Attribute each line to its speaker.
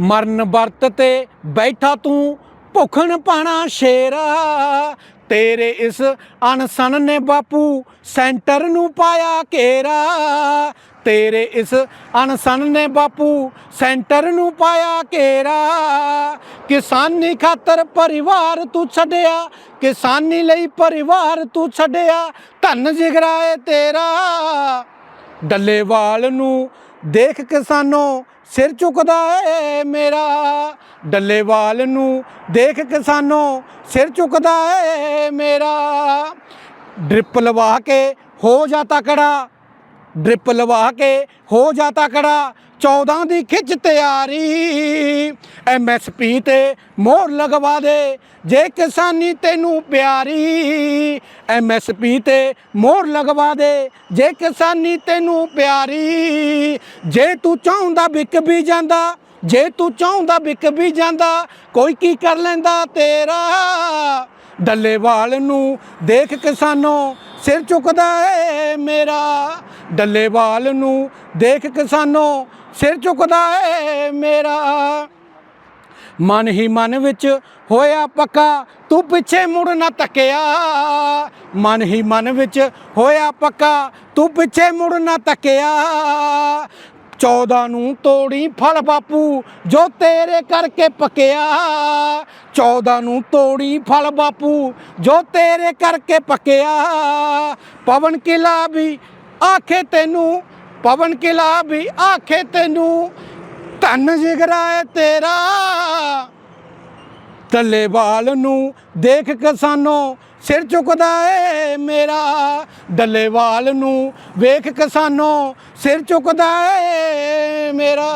Speaker 1: ਮਰਨ ਵਰਤ ਤੇ ਬੈਠਾ ਤੂੰ ਭੁਖਣ ਪਾਣਾ ਸ਼ੇਰਾ। ਤੇਰੇ ਇਸ ਅਨਸਨ ਨੇ ਬਾਪੂ ਸੈਂਟਰ ਨੂੰ ਪਾਇਆ ਘੇਰਾ। ਤੇਰੇ ਇਸ ਅਨਸਨ ਨੇ ਬਾਪੂ ਸੈਂਟਰ ਨੂੰ ਪਾਇਆ ਘੇਰਾ। ਕਿਸਾਨੀ ਖਾਤਰ ਪਰਿਵਾਰ ਤੂੰ ਛੱਡਿਆ, ਕਿਸਾਨੀ ਲਈ ਪਰਿਵਾਰ ਤੂੰ ਛੱਡਿਆ, ਧੰਨ ਜਿਗਰਾਏ ਤੇਰਾ। ਡੱਲੇਵਾਲ ਨੂੰ ਦੇਖ ਕਿਸਾਨੋ ਸਿਰ ਝੁਕਦਾ ਏ ਮੇਰਾ। ਡੱਲੇਵਾਲ ਨੂੰ ਦੇਖ ਕਿਸਾਨੋ ਸਿਰ ਝੁਕਦਾ ਏ ਮੇਰਾ। ਡ੍ਰਿਪ ਲਵਾ ਕੇ ਹੋ ਜਾ ਤਕੜਾ। ਡ੍ਰਿਪ ਲਵਾ ਕੇ ਹੋ ਜਾ ਤਕੜਾ। 14 ਦੀ ਖਿੱਚ ਤਿਆਰੀ। ਐਮਐਸਪੀ ਤੇ ਮੋਹਰ ਲਗਵਾ ਦੇ ਜੇ ਕਿਸਾਨੀ ਤੈਨੂੰ ਪਿਆਰੀ। ਐਮਐਸਪੀ ਤੇ ਮੋਹਰ ਲਗਵਾ ਦੇ ਜੇ ਕਿਸਾਨੀ ਤੈਨੂੰ ਪਿਆਰੀ। ਜੇ ਤੂੰ ਚਾਹੁੰਦਾ ਵਿਕ ਵੀ ਜਾਂਦਾ, ਜੇ ਤੂੰ ਚਾਹੁੰਦਾ ਵਿਕ ਵੀ ਜਾਂਦਾ, ਕੋਈ ਕੀ ਕਰ ਲੈਂਦਾ ਤੇਰਾ? ਡੱਲੇਵਾਲ ਨੂੰ ਦੇਖ ਕਿਸਾਨੋ ਸਿਰ ਝੁਕਦਾ ਏ ਮੇਰਾ। ਡੱਲੇਵਾਲ ਨੂੰ ਦੇਖ ਕਿਸਾਨੋ ਸਿਰ ਝੁਕਦਾ ਏ ਮੇਰਾ। ਮਨ ਹੀ ਮਨ ਵਿੱਚ ਹੋਇਆ ਪੱਕਾ, ਤੂੰ ਪਿੱਛੇ ਮੁੜ ਨਾ ਤੱਕਿਆ। ਮਨ ਹੀ ਮਨ ਵਿੱਚ ਹੋਇਆ ਪੱਕਾ, ਤੂੰ ਪਿੱਛੇ ਮੁੜ ਨਾ ਤੱਕਿਆ। 14 ਨੂੰ ਤੋੜੀ ਫਲ ਬਾਪੂ, ਜੋ ਤੇਰੇ ਕਰਕੇ ਪੱਕਿਆ। 14 ਨੂੰ ਤੋੜੀ ਫਲ ਬਾਪੂ, ਜੋ ਤੇਰੇ ਕਰਕੇ ਪੱਕਿਆ। ਪਵਨ ਕਿਲਾ ਵੀ ਆਖੇ ਤੈਨੂੰ, ਪਵਨ ਕਿਲਾ ਵੀ ਆਖੇ ਤੈਨੂੰ, ਧੰਨ ਜਿਗਰਾ ਏ ਤੇਰਾ। ਡੱਲੇਵਾਲ ਨੂੰ ਦੇਖ ਕਿਸਾਨੋ, ਸਿਰ ਚੁੱਕਦਾ ਏ ਮੇਰਾ। ਡੱਲੇਵਾਲ ਨੂੰ ਵੇਖ ਕਿਸਾਨੋ ਸਿਰ ਚੁੱਕਦਾ ਏ ਮੇਰਾ।